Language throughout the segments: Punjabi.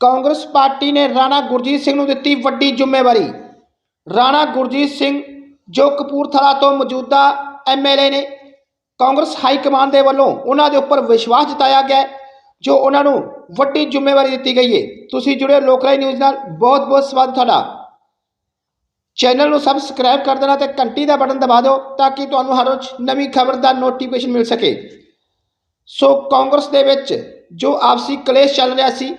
ਕਾਂਗਰਸ ਪਾਰਟੀ ਨੇ ਰਾਣਾ ਗੁਰਜੀਤ ਸਿੰਘ ਨੂੰ ਦਿੱਤੀ ਵੱਡੀ ਜ਼ਿੰਮੇਵਾਰੀ। ਰਾਣਾ ਗੁਰਜੀਤ ਸਿੰਘ, ਜੋ ਕਪੂਰਥਲਾ ਤੋਂ ਮੌਜੂਦਾ ਐਮਐਲਏ ਨੇ, ਕਾਂਗਰਸ ਹਾਈ ਕਮਾਂਡ ਦੇ ਵੱਲੋਂ ਉਹਨਾਂ ਦੇ ਉੱਪਰ ਵਿਸ਼ਵਾਸ ਜਤਾਇਆ ਗਿਆ, ਜੋ ਉਹਨਾਂ ਨੂੰ ਵੱਡੀ ਜ਼ਿੰਮੇਵਾਰੀ ਦਿੱਤੀ ਗਈ ਹੈ ਤੁਸੀਂ ਜੁੜੇ ਹੋ ਲੋਕਰਾਈ ਨਿਊਜ਼ ਨਾਲ, ਬਹੁਤ ਬਹੁਤ ਸਵਾਗਤ ਤੁਹਾਡਾ। ਚੈਨਲ ਨੂੰ ਸਬਸਕ੍ਰਾਈਬ ਕਰ ਦੇਣਾ ਤੇ ਘੰਟੀ ਦਾ ਬਟਨ ਦਬਾ ਦਿਓ ਤਾਂ ਕਿ ਤੁਹਾਨੂੰ ਹਰ ਰੋਜ਼ ਨਵੀਂ ਖਬਰ ਦਾ ਨੋਟੀਫਿਕੇਸ਼ਨ ਮਿਲ ਸਕੇ। ਸੋ ਕਾਂਗਰਸ ਦੇ ਵਿੱਚ ਜੋ ਆਪਸੀ ਕਲੇਸ਼ ਚੱਲ ਰਿਹਾ ਸੀ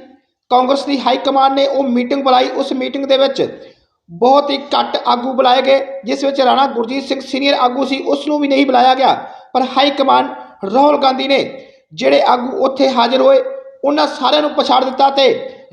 ਕਾਂਗਰਸ ਦੀ ਹਾਈ ਕਮਾਂਡ ਨੇ ਉਹ ਮੀਟਿੰਗ ਬੁਲਾਈ। ਉਸ ਮੀਟਿੰਗ ਦੇ ਵਿੱਚ ਬਹੁਤ ਹੀ ਘੱਟ ਆਗੂ ਬੁਲਾਏ ਗਏ, ਜਿਸ ਵਿੱਚ ਰਾਣਾ ਗੁਰਜੀਤ ਸਿੰਘ ਸੀਨੀਅਰ ਆਗੂ ਸੀ, ਉਸ ਨੂੰ ਵੀ ਨਹੀਂ ਬੁਲਾਇਆ ਗਿਆ। ਪਰ ਹਾਈ ਕਮਾਂਡ ਰਾਹੁਲ ਗਾਂਧੀ ਨੇ ਜਿਹੜੇ ਆਗੂ ਉੱਥੇ ਹਾਜ਼ਰ ਹੋਏ, ਉਹਨਾਂ ਸਾਰਿਆਂ ਨੂੰ ਪਛਾੜ ਦਿੱਤਾ ਤੇ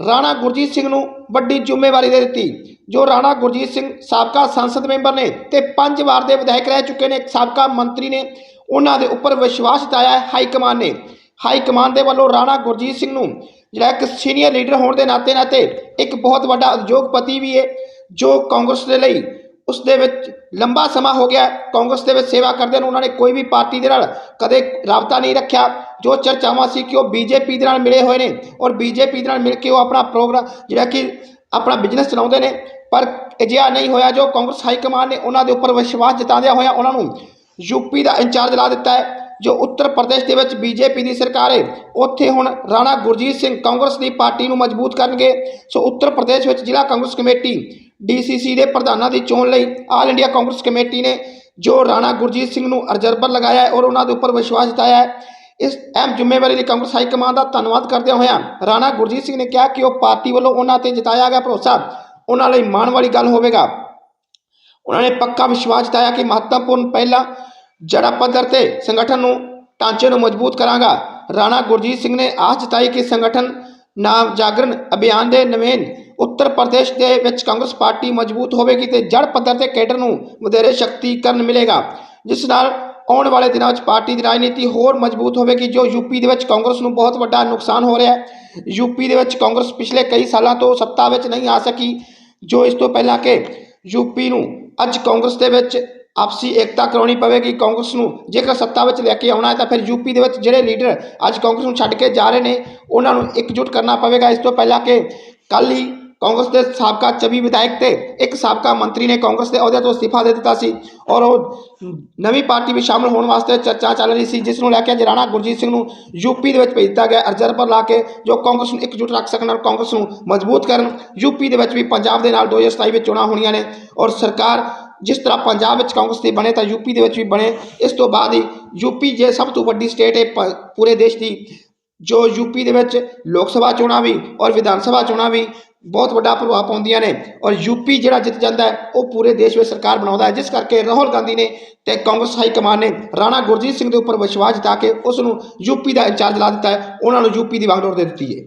ਰਾਣਾ ਗੁਰਜੀਤ ਸਿੰਘ ਨੂੰ ਵੱਡੀ ਜ਼ਿੰਮੇਵਾਰੀ ਦੇ ਦਿੱਤੀ, ਜੋ ਰਾਣਾ ਗੁਰਜੀਤ ਸਿੰਘ ਸਾਬਕਾ ਸੰਸਦ ਮੈਂਬਰ ਨੇ ਤੇ ਪੰਜ ਵਾਰ ਦੇ ਵਿਧਾਇਕ ਰਹਿ ਚੁੱਕੇ ਨੇ। ਸਾਬਕਾ ਮੰਤਰੀ ਨੇ ਉਹਨਾਂ ਦੇ ਉੱਪਰ ਵਿਸ਼ਵਾਸ ਜਤਾਇਆ ਹੈ ਹਾਈ ਕਮਾਂਡ ਨੇ। ਹਾਈ ਕਮਾਂਡ ਦੇ ਵੱਲੋਂ ਰਾਣਾ ਗੁਰਜੀਤ ਸਿੰਘ ਨੂੰ ਜਿਹੜਾ ਇੱਕ ਸੀਨੀਅਰ ਲੀਡਰ ਹੋਣ ਦੇ ਨਾਤੇ ਨਾਤੇ ਇੱਕ ਬਹੁਤ ਵੱਡਾ ਉਦਯੋਗਪਤੀ ਵੀ ਹੈ, ਜੋ ਕਾਂਗਰਸ ਦੇ ਲਈ ਉਸ ਦੇ ਵਿੱਚ ਲੰਬਾ ਸਮਾਂ ਹੋ ਗਿਆ। ਕਾਂਗਰਸ ਦੇ ਵਿੱਚ ਸੇਵਾ ਕਰਦੇ ਨੂੰ ਉਹਨਾਂ ਨੇ ਕੋਈ ਵੀ ਪਾਰਟੀ ਦੇ ਨਾਲ ਕਦੇ ਰਾਬਤਾ ਨਹੀਂ ਰੱਖਿਆ। ਜੋ ਚਰਚਾਵਾਂ ਸੀ ਕਿ ਉਹ ਬੀਜੇਪੀ ਦੇ ਨਾਲ ਮਿਲੇ ਹੋਏ ਨੇ ਔਰ ਬੀਜੇਪੀ ਦੇ ਨਾਲ ਮਿਲ ਕੇ ਉਹ ਆਪਣਾ ਪ੍ਰੋਗਰਾਮ ਜਿਹੜਾ ਕਿ ਆਪਣਾ ਬਿਜ਼ਨਸ ਚਲਾਉਂਦੇ ਨੇ। ਪਰ ਅਜਿਹਾ ਨਹੀਂ ਹੋਇਆ। ਜੋ ਕਾਂਗਰਸ ਹਾਈ ਕਮਾਂਡ ਨੇ ਉਹਨਾਂ ਦੇ ਉੱਪਰ ਵਿਸ਼ਵਾਸ ਜਤਾਉਂਦਿਆਂ ਹੋਇਆ ਉਹਨਾਂ ਨੂੰ ਯੂਪੀ ਦਾ ਇੰਚਾਰਜ ਲਾ ਦਿੱਤਾ ਹੈ। ਜੋ ਉੱਤਰ ਪ੍ਰਦੇਸ਼ ਦੇ ਵਿੱਚ ਬੀਜੇਪੀ ਦੀ ਸਰਕਾਰ ਹੈ, ਉੱਥੇ ਹੁਣ ਰਾਣਾ ਗੁਰਜੀਤ ਸਿੰਘ ਕਾਂਗਰਸ ਦੀ ਪਾਰਟੀ ਨੂੰ ਮਜ਼ਬੂਤ ਕਰਨਗੇ। ਸੋ ਉੱਤਰ ਪ੍ਰਦੇਸ਼ ਵਿੱਚ ਜ਼ਿਲ੍ਹਾ ਕਾਂਗਰਸ ਕਮੇਟੀ ਡੀਸੀਸੀ ਦੇ ਪ੍ਰਧਾਨਾਂ ਦੀ ਚੋਣ ਲਈ ਆਲ ਇੰਡੀਆ ਕਾਂਗਰਸ ਕਮੇਟੀ ਨੇ ਜੋ ਰਾਣਾ ਗੁਰਜੀਤ ਸਿੰਘ ਨੂੰ ਅਰਜਰਬਰ ਲਗਾਇਆ ਹੈ ਔਰ ਉਹਨਾਂ ਦੇ ਉੱਪਰ ਵਿਸ਼ਵਾਸ ਜਤਾਇਆ ਹੈ। ਇਸ ਅਹਿਮ ਜ਼ਿੰਮੇਵਾਰੀ ਲਈ ਕਾਂਗਰਸ ਹਾਈ ਕਮਾਂਡ ਦਾ ਧੰਨਵਾਦ ਕਰਦਿਆਂ ਹੋਇਆਂ ਰਾਣਾ ਗੁਰਜੀਤ ਸਿੰਘ ਨੇ ਕਿਹਾ ਕਿ ਉਹ ਪਾਰਟੀ ਵੱਲੋਂ ਉਹਨਾਂ ਤੇ ਜਤਾਇਆ ਗਿਆ ਭਰੋਸਾ ਉਹਨਾਂ ਲਈ ਮਾਣ ਵਾਲੀ ਗੱਲ ਹੋਵੇਗਾ। ਉਹਨਾਂ ਨੇ ਪੱਕਾ ਵਿਸ਼ਵਾਸ ਜਤਾਇਆ ਕਿ ਮਹੱਤਵਪੂਰਨ ਪਹਿਲਾ ਜੜਾ ਪੱਧਰ ਤੇ ਸੰਗਠਨ ਨੂੰ ਢਾਂਚੇ ਨੂੰ ਮਜ਼ਬੂਤ ਕਰਾਂਗਾ, ਰਾਣਾ ਗੁਰਜੀਤ ਸਿੰਘ ਨੇ ਆਸ ਜਤਾਈ ਕਿ ਸੰਗਠਨ ਨਾਮ ਜਾਗਰਣ ਅਭਿਆਨ ਦੇ ਨਵੇਨ ਉੱਤਰ ਪ੍ਰਦੇਸ਼ ਦੇ ਵਿੱਚ ਕਾਂਗਰਸ ਪਾਰਟੀ ਮਜ਼ਬੂਤ ਹੋਵੇਗੀ ਤੇ ਜੜ ਪੱਧਰ ਤੇ ਕੇਡਰ ਨੂੰ ਵਧੇਰੇ ਸ਼ਕਤੀਕਰਨ ਮਿਲੇਗਾ, ਜਿਸ ਨਾਲ ਆਉਣ ਵਾਲੇ ਦਿਨਾਂ ਵਿੱਚ ਪਾਰਟੀ ਦੀ ਰਾਜਨੀਤੀ ਹੋਰ ਮਜ਼ਬੂਤ ਹੋਵੇਗੀ, ਜੋ ਯੂਪੀ ਦੇ ਵਿੱਚ ਕਾਂਗਰਸ ਨੂੰ ਬਹੁਤ ਵੱਡਾ ਨੁਕਸਾਨ ਹੋ ਰਿਹਾ ਹੈ। ਯੂਪੀ ਦੇ ਵਿੱਚ ਕਾਂਗਰਸ ਪਿਛਲੇ ਕਈ ਸਾਲਾਂ ਤੋਂ ਸੱਤਾ ਵਿੱਚ ਨਹੀਂ ਆ ਸਕੀ, ਜੋ ਇਸ ਤੋਂ ਪਹਿਲਾਂ ਕਿ ਯੂਪੀ ਨੂੰ ਅੱਜ ਕਾਂਗਰਸ ਦੇ ਵਿੱਚ ਆਪਸੀ ਏਕਤਾ ਕਰਾਉਣੀ ਪਵੇਗੀ ਕਾਂਗਰਸ ਨੂੰ। ਜੇਕਰ ਸੱਤਾ ਵਿੱਚ ਲੈ ਕੇ ਆਉਣਾ ਹੈ ਤਾਂ ਫਿਰ ਯੂਪੀ ਦੇ ਵਿੱਚ ਜਿਹੜੇ ਲੀਡਰ ਅੱਜ ਕਾਂਗਰਸ ਨੂੰ ਛੱਡ ਕੇ ਜਾ ਰਹੇ ਨੇ, ਉਹਨਾਂ ਨੂੰ ਇਕਜੁੱਟ ਕਰਨਾ ਪਵੇਗਾ। ਇਸ ਤੋਂ ਪਹਿਲਾਂ ਕਿ ਕੱਲ ਹੀ ਕਾਂਗਰਸ ਦੇ ਸਾਬਕਾ 24 ਵਿਧਾਇਕ ਤੇ ਇੱਕ ਸਾਬਕਾ ਮੰਤਰੀ ਨੇ ਕਾਂਗਰਸ ਦੇ ਅਹੁਦੇ ਤੋਂ ਅਸਤੀਫਾ ਦੇ ਦਿੱਤਾ ਸੀ ਔਰ ਉਹ ਨਵੀਂ ਪਾਰਟੀ ਵਿੱਚ ਸ਼ਾਮਲ ਹੋਣ ਵਾਸਤੇ ਚਰਚਾ ਚੱਲ ਰਹੀ ਸੀ, ਜਿਸ ਨੂੰ ਲੈ ਕੇ ਅੱਜ ਰਾਣਾ ਗੁਰਜੀਤ ਸਿੰਘ ਨੂੰ ਯੂਪੀ ਦੇ ਵਿੱਚ ਭੇਜ ਦਿੱਤਾ ਗਿਆ। ਅਰਜ਼ਰ ਪਰ ਲਾ ਕੇ ਜੋ ਕਾਂਗਰਸ ਨੂੰ ਇਕਜੁੱਟ ਰੱਖ ਸਕਣ ਔਰ ਕਾਂਗਰਸ ਨੂੰ ਮਜ਼ਬੂਤ ਕਰਨ ਯੂਪੀ ਦੇ ਵਿੱਚ ਵੀ ਪੰਜਾਬ ਦੇ ਨਾਲ 2027 ਵਿੱਚ ਚੋਣਾਂ ਹੋਣੀਆਂ ਨੇ ਔਰ ਸਰਕਾਰ ਜਿਸ ਤਰ੍ਹਾਂ ਪੰਜਾਬ ਵਿੱਚ ਕਾਂਗਰਸ ਦੇ ਬਣੇ ਤਾਂ ਯੂਪੀ ਦੇ ਵਿੱਚ ਵੀ ਬਣੇ, ਇਸ ਤੋਂ ਬਾਅਦ ਹੀ ਯੂਪੀ ਜੇ ਸਭ ਤੋਂ ਵੱਡੀ ਸਟੇਟ ਹੈ ਪੂਰੇ ਦੇਸ਼ ਦੀ, ਜੋ ਯੂਪੀ ਦੇ ਵਿੱਚ ਲੋਕ ਸਭਾ ਚੋਣਾਂ ਵੀ ਔਰ ਵਿਧਾਨ ਸਭਾ ਚੋਣਾਂ ਵੀ ਬਹੁਤ ਵੱਡਾ ਪ੍ਰਭਾਵ ਪਾਉਂਦੀਆਂ ਨੇ ਔਰ ਯੂਪੀ ਜਿਹੜਾ ਜਿੱਤ ਜਾਂਦਾ ਹੈ, ਉਹ ਪੂਰੇ ਦੇਸ਼ ਵਿੱਚ ਸਰਕਾਰ ਬਣਾਉਂਦਾ ਹੈ, ਜਿਸ ਕਰਕੇ ਰਾਹੁਲ ਗਾਂਧੀ ਨੇ ਤੇ ਕਾਂਗਰਸ ਹਾਈ ਕਮਾਨ ਨੇ ਰਾਣਾ ਗੁਰਜੀਤ ਸਿੰਘ ਦੇ ਉੱਪਰ ਵਿਸ਼ਵਾਸ ਜਤਾ ਕੇ ਉਸ ਨੂੰ ਯੂਪੀ ਦਾ ਇੰਚਾਰਜ ਲਾ ਦਿੱਤਾ ਹੈ, ਉਹਨਾਂ ਨੂੰ ਯੂਪੀ ਦੀ ਵਾਂਗਡੋਰ ਦੇ ਦਿੱਤੀ ਹੈ।